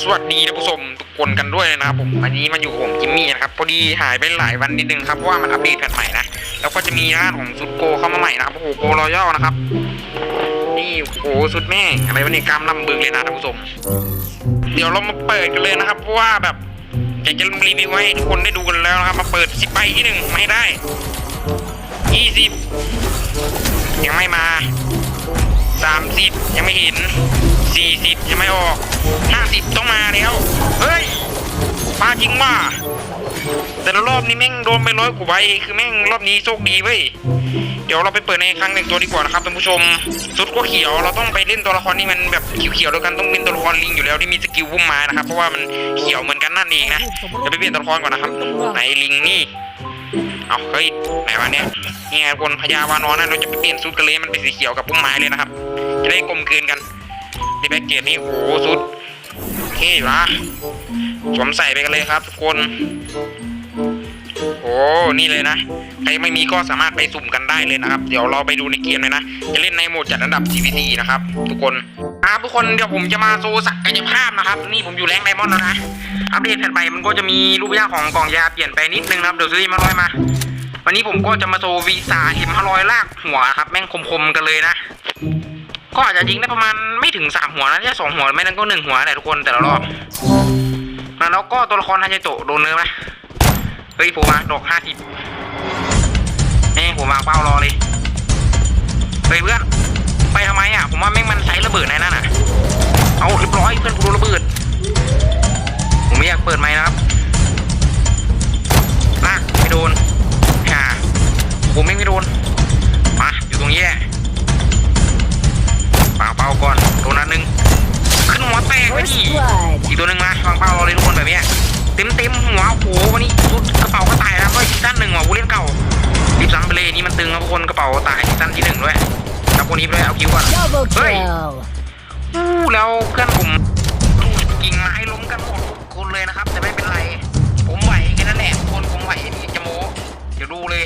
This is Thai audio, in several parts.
สวัสดีท่านผู้ชมทุกคนกันด้วยนะครับผมอันนี้มันอยู่ผมจิมมี่นะครับพอดีหายไปหลายวันนิดนึงครับเพราะว่ามันอัปเดตแพทใหม่นะแล้วก็จะมีร้านของซุดโกเข้ามาใหม่นะครับโอ้โหโกรอยัลนะครับนี่โอ้โหสุดแม่อะไรวะเนี่กล้ามลำบึงเลยนะท่านผู้ชมเดี๋ยวเรามาเปิดกันเลยนะครับเพราะว่าแบบอยากจะรีวิวให้ทุกคนได้ดูกันแล้วนะครับมาเปิดสิบใบที่หนึ่งไม่ได้ยี่สิบยังไม่มาสามสิบยังไม่เห็น สี่สิบยังไม่ออกห้าสิบต้องมาแล้ว เฮ้ยมาจริงว่า แต่ละรอบนี้แม่งโดนไปร้อยกว่าใบคือแม่งรอบนี้โชคดีเว้ย เดี๋ยวเราไปเปิดในครั้งหนึ่งตัวดีกว่านะครับท่านผู้ชม สุดก็เขียวเราต้องไปเล่นตัวละครที่มันแบบเขียวๆด้วยกันต้องเป็นตัวละครลิงอยู่แล้วที่มีสกิลพุ่มไม้นะครับ เพราะว่ามันเขียวเหมือนกันนั่นเองนะเดี๋ยวไปเปลี่ยนตัวละครก่อนนะครับไหนลิงนี่เอาเฮ้ยไหนวะเนี่ยนี่ไงคนพญาวานอนนะเราจะไปเปลี่ยนสุดกันเลยมันเป็นสีเขียวกับพุ่มไม้เลยนะครับ จะได้กลมกลืนกัน ในแพ็กเกจนี่โอ้โหสุดเท่อยู่นะสวมใส่ไปกันเลยครับทุกคนโอ้นี่เลยนะใครไม่มีก็สามารถไปสุ่มกันได้เลยนะครับ เดี๋ยวเราไปดูในเกมเลยนะ จะเล่นในโหมดจัดอันดับ CVC นะครับ ทุกคนครับทุกคนเดี๋ยวผมจะมาโซศักยภาพนะครับ นี่ผมอยู่แรงไดมอนด์แล้วนะ อัปเดตแผ่นใหม่มันก็จะมีรูปร่างของกล่องยาเปลี่ยนไปนิดนึงนะครับ เดี๋ยวซื้อมาร้อยมา วันนี้ผมก็จะมาโซวีซ่าเอ็มห้าร้อยลากหัวครับ แม่งคมๆกันเลยนะ ก็อาจจะยิงได้ประมาณไม่ถึงสามหัวนะแค่สองหัวไม่นั้นก็หนึ่งหัวแหละทุกคนแต่ละรอบแล้วก็ตัวละครฮันเจโตโดนเนื้อไหมเฮ้ยผมมาดอกห้าสิบนี่ผมวางเป้ารอเลยเฮ้ยเพื่อนไปทำไมอะผมว่าแม่งมันใช้ระเบิดในนั่นอะ เอาเรียบร้อยเพื่อนกูโดนระเบิด ผมไม่อยากเปิดไม้นะครับลากไม่โดนฮ่าผมแม่ไม่โดนมาอยู่ตรงนี้แหละ เต็มเต็มๆหัวโอ้โหวันนี้ชุดกระเป๋าก็ตายแล้วก็ซีซั่นหนึ่งว่ะผู้เล่นเก่ารีบสั่งไปเลยนี่มันตึงครับทุกคนกระเป๋าตายซีซั่นที่หนึ่งด้วยแล้วคนนี้ไปด้วยเอาคิวก่อน Double Hey. kill. อู้แล้วเพื่อนผมกิ่งไม้ล้มกันหมดทุกคนเลยนะครับแต่ไม่เป็นไร ผมไหวแค่นั้นแหละทุกคนผมไหวมีจะโมเดี๋ยวดูเลย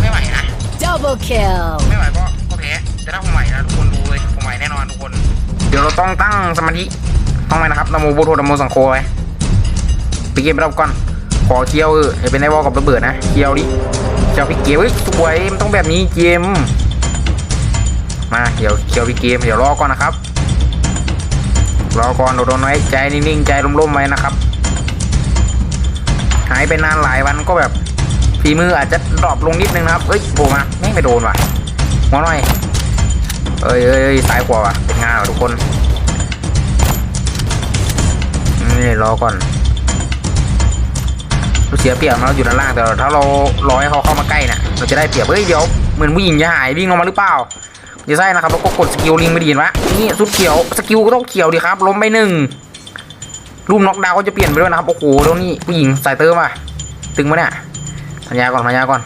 ไม่ไหวนะ Double kill. ไม่ไหวก็ก็แพ้แต่ถ้าผมไหวนะทุกคนดูเลยผมไหวแน่นอนทุกคน เดี๋ยวเราต้องตั้งสมาธิต้องไปนะครับนโมบุตโธนโมสังโฆไว้ ไปเกมเราก่อน ขอเคียวเอออย่าเป็นไอ้วอลกับระเบิดนะเคียวดิเคียวพี่เกมเฮ้ยสวยมันต้องแบบนี้เกม มาเดี๋ยวเคียวพี่เกมเดี๋ยวรอก่อนนะครับ รอก่อนโดนๆไว้ใจนิ่งๆใจร่มๆไว้นะครับ หายไปนานหลายวันก็แบบฝีมืออาจจะดรอปลงนิดนึงนะครับเอ้ยโผล่มาไม่ไม่โดนว่ะหัวหน่อยเอ้ยเอ้ยเอ้ยซ้ายขวาว่ะเป็นงานทุกคนนี่รอก่อน เสียเปรียบเราอยู่ด้านล่างแต่ถ้าเรารอให้เขาเข้ามาใกล้น่ะเราจะได้เปรียบเฮ้ยเดี๋ยวเหมือนผู้หญิงจะหายวิ่งลงมาหรือเปล่าจะใช่นะครับแล้วก็กดสกิลลิงไม่ดีนะนี่สุดเขียวสกิลก็ต้องเขียวดีครับล้มไปหนึ่งรูปน็อกดาวก็จะเปลี่ยนไปด้วยนะครับโอ้โหแล้วนี่ผู้หญิงสายเติมอะตึงมาเนี่ยพันยาก่อนพันยาก่อน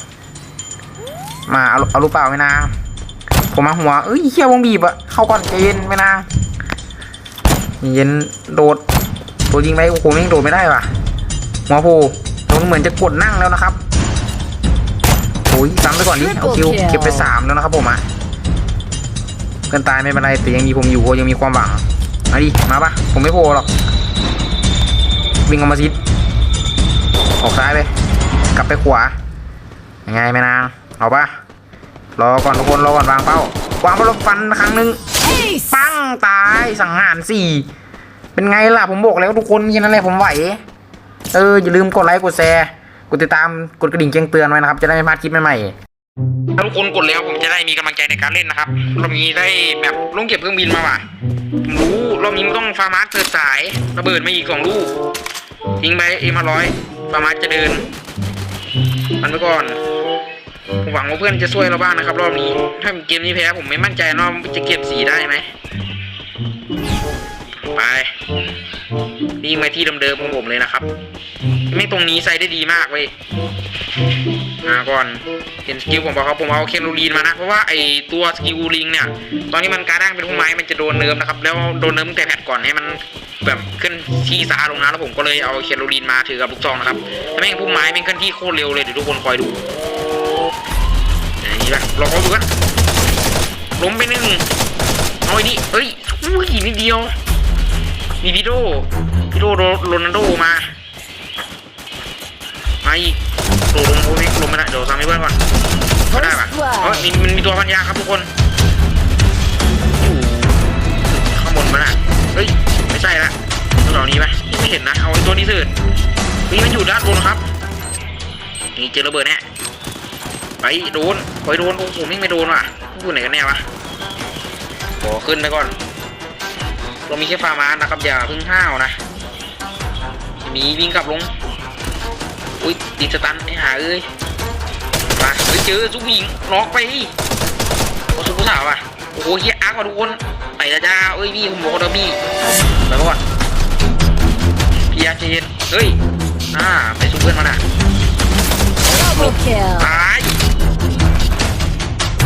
มาเอาเอารูปเปล่าไหมนาผมมาหัวเอ้ยเฮียวงบีบอะเข้าก่อนใจเย็นไม่นาเย็นโดดโดดยิงไปโอ้โหไม่งโดดไม่ได้ว่ะหัวโผ ล่ผมเหมือนจะกดนั่งแล้วนะครับโอ้ยซ้ำไปก่อนดิเอาคิว Triple kill เก็บไปสามแล้วนะครับผมอะเกินตายไม่เป็นไรแต่ยังมีผมอยู่ยังมีความหวังมาดิมาปะผมไม่โผล่หรอกวิ่งออกมาซิดออกซ้ายไปกลับไปขวายังไงแม่นางเอาปะรอก่อนทุกคนรอก่อนวางเป้าวางเป้าแล้วฟันครั้งหนึ่ง Ace. ปังตายสังหารสี่เป็นไงล่ะผมบอกแล้วทุกคนแค่นั้นแหละผมไหว เอออย่าลืมกดไลค์กดแชร์กดติดตามกดกระดิ่งแจ้งเตือนไว้นะครับ จะได้ไม่พลาดคลิปใหม่ๆถ้าทุกคนกดแล้วผมจะได้มีกำลังใจในการเล่นนะครับรอบนี้ได้แบบลงเก็บเครื่องบินมาว่ะผมรู้รอบนี้มันต้องฟาร์มาร์เกิดสายระเบิดมาอีกสองลูกทิ้งไปเอ็มห้าร้อยฟาร์มาร์จะเดิน มันไปก่อนผมหวังว่าเพื่อนจะช่วยเราบ้างนะครับ รอบนี้ ถ้าเกมนี้แพ้ผมไม่มั่นใจว่าจะเก็บสีได้ไหม ไปนี่มาที่เดิมๆของผมเลยนะครับ ไม่ตรงนี้ใส่ได้ดีมากเว้ยมาก่อนเห็นสกิลผมบอกครับผมเอาเคนโรลีนมานะ เพราะว่าไอตัวสกิลลิงเนี่ย ตอนนี้มันการด่างเป็นพวกไม้มันจะโดนเนิร์มนะครับ แล้วโดนเนิร์มตั้งแต่แพทก่อนให้มันแบบขึ้นที่ซาลงนะแล้วผมก็เลยเอาเคนโรลีนมาถือกับลูกซองนะครับแล้วแม่งพวกไม้แม่งขึ้นที่โคตรเร็วเลยเดี๋ยวทุกคนคอยดูอย่างนี้ปะรอเขาดูกันล้มไปหนึ่งน้อยดิเอ้ยอุ้ยนิดเดียว มีพี่โดพี่โดโรโรนัลโดมา มาอีกโดดลงโอ้ยลงไม่ได้เดี๋ยวซ้ำให้เพื่อนก่อนไม่ได้ปะเฮ้ยมีมันมีตัวพันยาครับทุกคน อยู่ข้างบนมันอะ เฮ้ย ไม่ใช่ละตัวเหล่านี้ไหมไม่เห็นนะ เอาไอ้ตัวนี้สิเฮ้ยมันอยู่ด้านบนครับ นี่เจอระเบิดแน่ไปโดนไปโดน โอ้โหไม่ไม่โดนว่ะพูดไหนกันแน่วะขอขึ้นไปก่อน เรามีแค่ฟาร์มานะครับอย่าเพึ่งห้าวนะทีนี้วิ่งกลับลง อุ้ยดินสตันไอ้หาเอ้ยมาเฮ้ยเจอซุปหญิงน็อกไปโอ้ซุปผู้สาวอะโอ้โหเฮียอาร์กมาทุกคนไปและจ้าเอ้ยพี่ผมบอกแล้วพี่ไปก่อนพี่อาร์เจนเฮ้ยอ่าไปซุปเพื่อนมันอะ Double kill. ตาย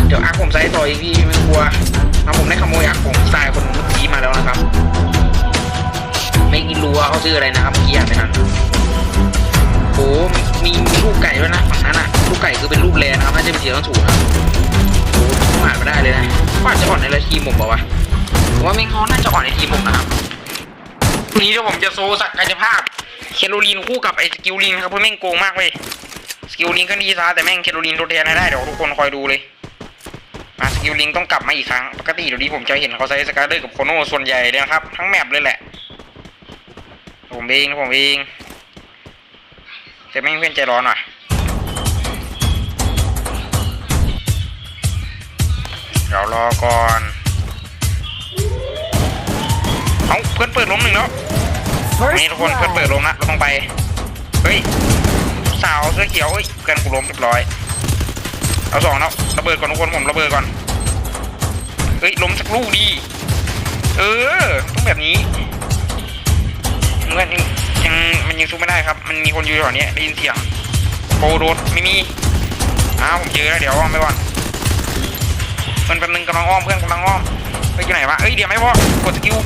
เดี๋ยวอาร์คผมใส่ต่ออีกพี่ไม่กลัว เอาผมได้ขโมยอาร์คของทรายคนเมื่อกี้มาแล้วนะครับ ไม่รู้ว่าเขาชื่ออะไรนะครับเมื่อกี้อ่านไม่ทันโอ้มีมีลูกไก่ด้วยนะฝั่งนั้นอะลูกไก่คือเป็นลูกแรนะครับน่าจะเป็นเสียงสูงนะโอ้ผ่านมาได้เลยนะว่าอาจจะอ่อนในทีมผมเปล่าวะผมว่าไม่งเขาน่าจะอ่อนในทีมผมนะครับวันนี้เดี๋ยวผมจะโซสักกายภาพเคโรลีนคู่กับไอ้สกิลลินครับเพราะแม่งโกงมากเว้ยสกิลลิงก็ดีซะแต่แม่งเคโรลินทดแทนได้เดี๋ยวทุกคนคอยดูเลย มาสกิลลิงต้องกลับมาอีกครั้ง ปกติเดี๋ยวนี้ผมจะเห็นเขาใช้สกาเลอร์กับโคโนส่วนใหญ่เลยนะครับ ทั้งแมปเลยแหละ ผมเองผมเองแต่แม่งเพื่อนใจร้อนว่ะเดี๋ยวรอก่อน เอาเพื่อนเปิดล้มหนึ่งแล้วนี่ First ทุกคนเพื่อนเปิด blood. ลมนะเราต้องไป เฮ้ย สาวเสื้อเขียวเฮ้ยเพื่อนกูล้มเรียบร้อย เอาสองแล้วระเบิดก่อนทุกคนผมระเบิดก่อนเฮ้ยล้มสักลูกดี เออต้องแบบนี้เมื่อนยังมันยังสู้ไม่ได้ครับ มันมีคนอยู่แถวนี้ได้ยินเสียงโปรโดนไม่มีอ้าวผมเจอแล้วเดี๋ยวอ้อมไปก่อนเพื่อนแป๊บนึงกำลังอ้อมเพื่อนกำลังอ้อมเฮ้ยอยู่ไหนวะเอ้ยเดี๋ยวไม่พอกดสกิล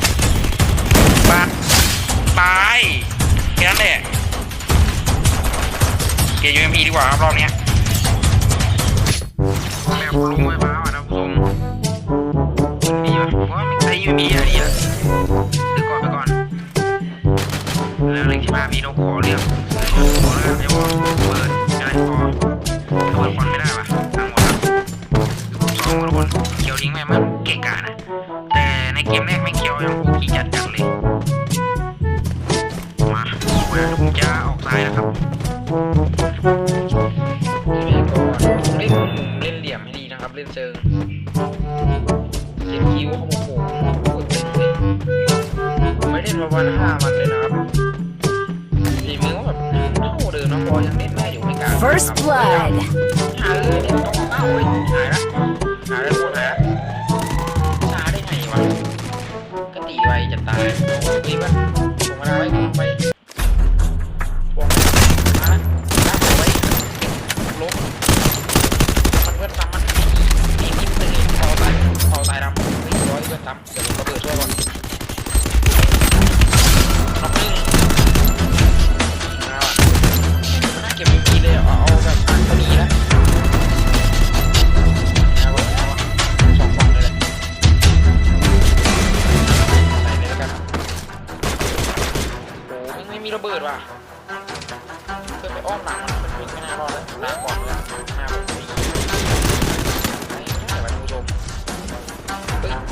บาดตายแค่นั้นแหละเกียร์ยูเอ็มพีดีกว่าครับรอบเนี้ย ลงไฟฟ้าอะนะผู้ชมดีป่ะเพราะว่ามันใช้ยูเอ็มพีอะดีอะดึกก่อนไปก่อนแล้วเล็กที่มาพี่นกขอเรื่องขอแล้วกันไม่บอกเปิด ให้ดีนะครับเล่นเชิงเขียนคิ้วเขาโมโหปวดตึงเลยผมไม่เล่นมาวันห้าวันเลยนะครับทีมือก็แบบเท่าเดิมนะพอยังเล่นได้อยู่ไม่กล้า First blood. หาเลยเนี่ยต้องเต้าเว้ยหายละหาเลยโคตรหายละช้าได้ไงวะก็ตีไวจะตายโอ้ยมีป่ะ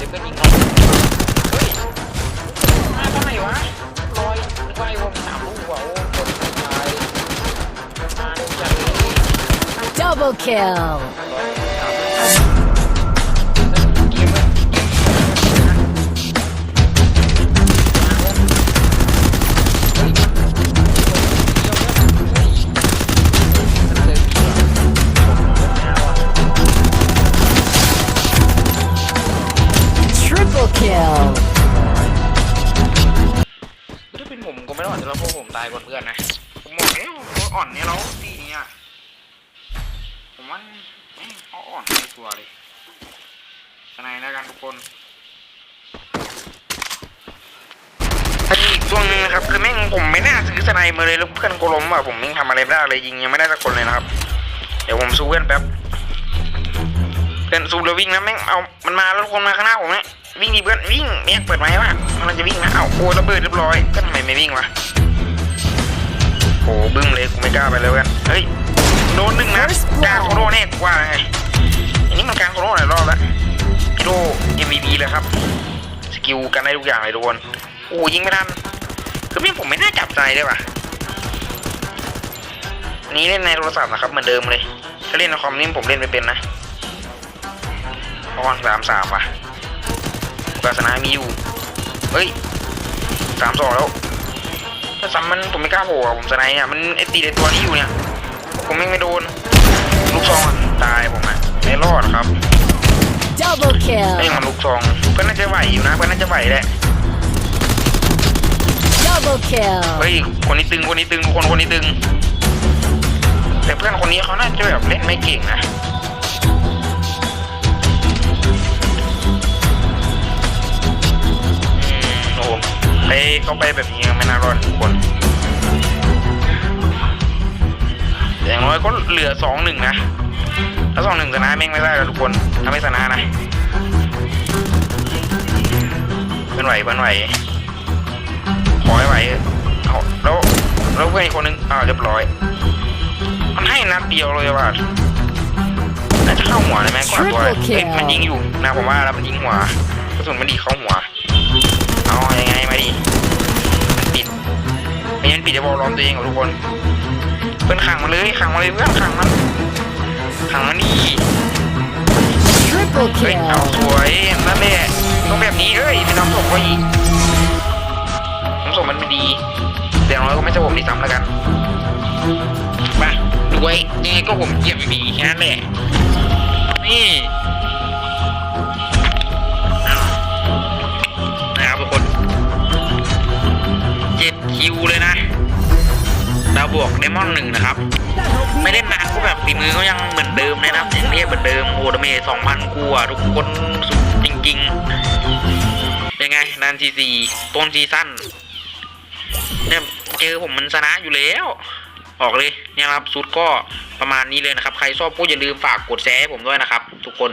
ดี๋ยวเพื่อนยิงเราเฮ้ยมาทำไมวะลอยนึกว่าไอ้วงสามลูกว่ะโอ้คนตายมาดูจังเลย Double kill. ครับคือแม่งผมไม่น่าซื้อสไนมาเลยแล้วเพื่อนกูล้มอะผมแม่งทำอะไรไม่ได้เลยยิงยังไม่ได้สักคนเลยนะครับ เดี๋ยวผมสู้เพื่อนแป๊บเพื่อนสู้แล้ววิ่งนะแม่งเอามันมาแล้วทุกคนมาข้างหน้าผมเนี่ยวิ่งดิเพื่อนวิ่งแม่งเปิดไม้ว่ะมกำลังจะวิ่งนะเอ้าโอ้ระเบิดเรียบร้อยก็ทำไมไม่วิ่งวะโอ้บึ้มเลยกูไม่กล้าไปเลยเว้ยเฮ้ยโดนหนึ่งนะกลางโคโรแน่กว่าไงอันนี้มันกลางโคโรหลายรอบแล้วพี่โด MVP เลยครับ สกิลกันได้ทุกอย่างเลยทุกคนโอ้ยิงไม่ทัน คือพี่ผมไม่น่าจับใจได้ว่ะอันนี้เล่นในโทรศัพท์นะครับเหมือนเดิมเลย ถ้าเล่นในคอมนี่ผมเล่นไม่เป็นนะเพราะว่าสามสามว่ะกาสนามีอยู่ เฮ้ยสามสองแล้ว ถ้าซ้ำมันผมไม่กล้าโผล่อะผมสไนด์อะมันไอตีในตัวนี้อยู่เนี่ย ผมไม่งไม่โดน ลูกซองอะตายผมอะไม่รอดครับ Double ไอ้ kill. มันลูกซองเพื่อนน่าจะไหวอยู่นะเพื่อนน่าจะไหวแหละ Double kill. เฮ้ย คนนี้ตึง คนนี้ตึงทุกคนคนนี้ตึง แต่เพื่อนคนนี้เขาน่าจะแบบเล่นไม่เก่งนะ อืมโอ้โหไปเข้าไปแบบนี้ไม่น่ารอดทุกคน อย่างน้อยก็เหลือสองหนึ่งนะ ถ้าสองหนึ่งชนะแม่งไม่ได้แล้วทุกคน ถ้าไม่ชนะนะเพื่อนไหวเพื่อนไหว แล้วเพื่อนอีกคนนึงอ่าวเรียบร้อย มันให้นัดเดียวเลยว่ะน่าจะเข้าหัวเลยไหมก่อนตัว Triple kill เอ๊ะมันยิงอยู่นะผมว่าแล้วมันยิงหัวกระสุนมันดีเข้าหัวเอายังไงมาดิมันปิดไม่งั้นปิดจะบอกล้อมตัวเองกับทุกคนเพื่อนขังมันเลยขังมันเลยเพื่อนขังมันขังมันดี Triple เฮ้ยเอาส kill. วยนั่นแหละต้องแบบนี้เอ้ยเป็นน้ำศพก็อีกน้ำศพมันไม่ดีแต่ อย่างน้อยก็ไม่ใช่ผมที่ซ้ำแล้วกันมาดูไว้ยังไงก็ผมเกียบดีแค่นั้นแหละนี่นะครับทุกคนเจ็ดคิวเลยนะดาวบวกเดมอนหนึ่งนะครับ ไม่ได้นานก็แบบฝีมือก็ยังเหมือนเดิมนะครับยังเรียกเหมือนเดิมโอดเมสองพันกูอะทุกคนสุดจริงๆเป็นไงนานซีซีต้นซีซั่นเนี่ย จอผมมันชนะอยู่แล้ว ออกเลยเนี่ยครับสุดก็ประมาณนี้เลยนะครับ ใครชอบก็อย่าลืมฝากกดแชร์ให้ผมด้วยนะครับ ทุกคน